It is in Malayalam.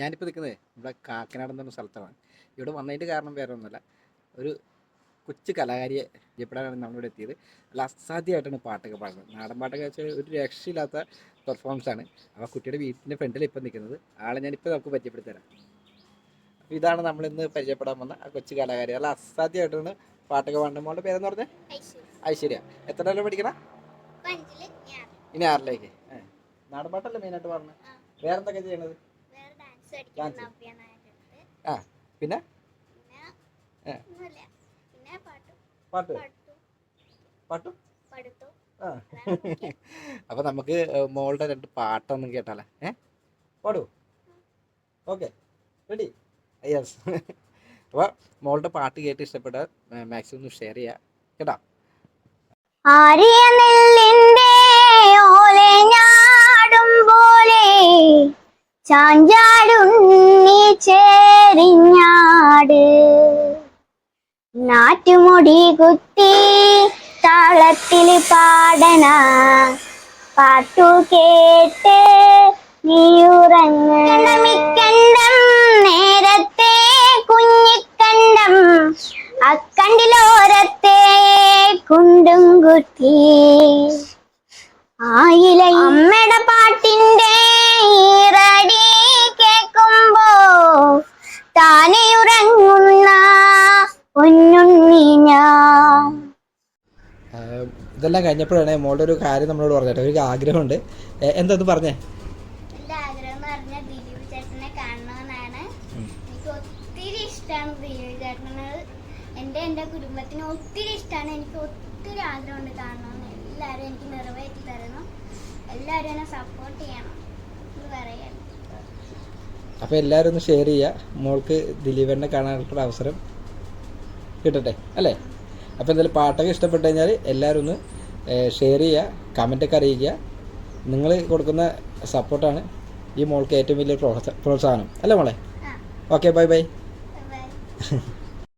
ഞാനിപ്പോൾ നിൽക്കുന്നത് ഇവിടെ കാക്കനാട് എന്ന് പറഞ്ഞ സ്ഥലത്താണ്. ഇവിടെ വന്നതിന്റെ കാരണം വേറെ ഒന്നുമല്ല. ഒരു കൊച്ചു കലാകാരിയെ പരിചയപ്പെടാനാണ് നമ്മളിവിടെ എത്തിയത്. അല്ല അസാധ്യമായിട്ടാണ് പാട്ടൊക്കെ പാടുന്നത്. നാടൻ പാട്ടൊക്കെ വെച്ചാൽ ഒരു രക്ഷയില്ലാത്ത പെർഫോമൻസ് ആണ്. അപ്പോൾ കുട്ടിയുടെ വീട്ടിന്റെ ഫ്രണ്ടിൽ ഇപ്പം നിൽക്കുന്നത്. ആളെ ഞാനിപ്പോൾ നമുക്ക് പരിചയപ്പെടുത്തി തരാം. അപ്പോൾ ഇതാണ് നമ്മളിന്ന് പരിചയപ്പെടാൻ വന്ന ആ കൊച്ചു കലാകാരി. അല്ല അസാധ്യമായിട്ടാണ് പാട്ടൊക്കെ പാടുന്ന മോളുടെ പേരെന്ന് പറഞ്ഞാൽ ഐശ്വര്യ. എത്ര ഡോലർ പഠിക്കണം? ഇനി ആറിലേക്ക്. ഏഹ് നാടൻ പാട്ടല്ലേ മെയിനായിട്ട് പറഞ്ഞത് വേറെന്തൊക്കെ ചെയ്യണത്? ഡാൻസ് ആ പിന്നെ? പാട്ടും. ആ. അപ്പൊ നമുക്ക് മോളുടെ രണ്ട് പാട്ടൊന്നും കേട്ടാലേ. ഏ? പാടൂ. ഓക്കെ. റെഡി. യെസ് അപ്പോൾ മോളുടെ പാട്ട് കേട്ട് ഇഷ്ടപ്പെട്ട മാക്സിമം ഒന്ന് ഷെയർ ചെയ്യാം. കേട്ടോ? ആരിയ നെല്ലിന്റെ ഓലെ ഞാടും പോലെ ചാഞ്ചാടുണ്ണി നാറ്റുമുടി കുത്തി താളത്തിൽ പാടണ. പാട്ടു കേട്ട് നീയുറങ്ങണ്ടം നേരത്തെ കുഞ്ഞിക്കണ്ടം. അക്കണ്ടിലോരത്തെ കുണ്ടും കുത്തി. ആയില അമ്മയുടെ ഇതെല്ലാം കഴിഞ്ഞപ്പോഴാണ് മോളുടെ ഒരു കാര്യം നമ്മളോട് പറഞ്ഞിട്ട് ഒരു ആഗ്രഹമുണ്ട്. എന്താ പറഞ്ഞേ? എന്റെ എന്റെ എന്റെ കുടുംബത്തിന് ഒത്തിരി ഇഷ്ടമാണ് എനിക്ക് ഒത്തിരി ആഗ്രഹമുണ്ട് കാണണമെന്ന്. എല്ലാവരും എനിക്ക് നിറവേറ്റി തരണം. എല്ലാവരും എന്നെ സപ്പോർട്ട് ചെയ്യണം എന്ന് പറയാണ് അപ്പോൾ എല്ലാവരും ഒന്ന് ഷെയർ ചെയ്യുക. മോൾക്ക് ദിലീപനെ കാണാനുള്ള അവസരം കിട്ടട്ടെ അല്ലേ? അപ്പോൾ എന്തായാലും പാട്ടൊക്കെ ഇഷ്ടപ്പെട്ടു കഴിഞ്ഞാൽ എല്ലാവരും ഒന്ന് ഷെയർ ചെയ്യുക കമന്റൊക്കെ അറിയിക്കുക. നിങ്ങൾ കൊടുക്കുന്ന സപ്പോർട്ടാണ് ഈ മോൾക്ക് ഏറ്റവും വലിയ പ്രോത്സാ- പ്രോത്സാഹനം. അല്ലേ മോളെ? Okay bye bye bye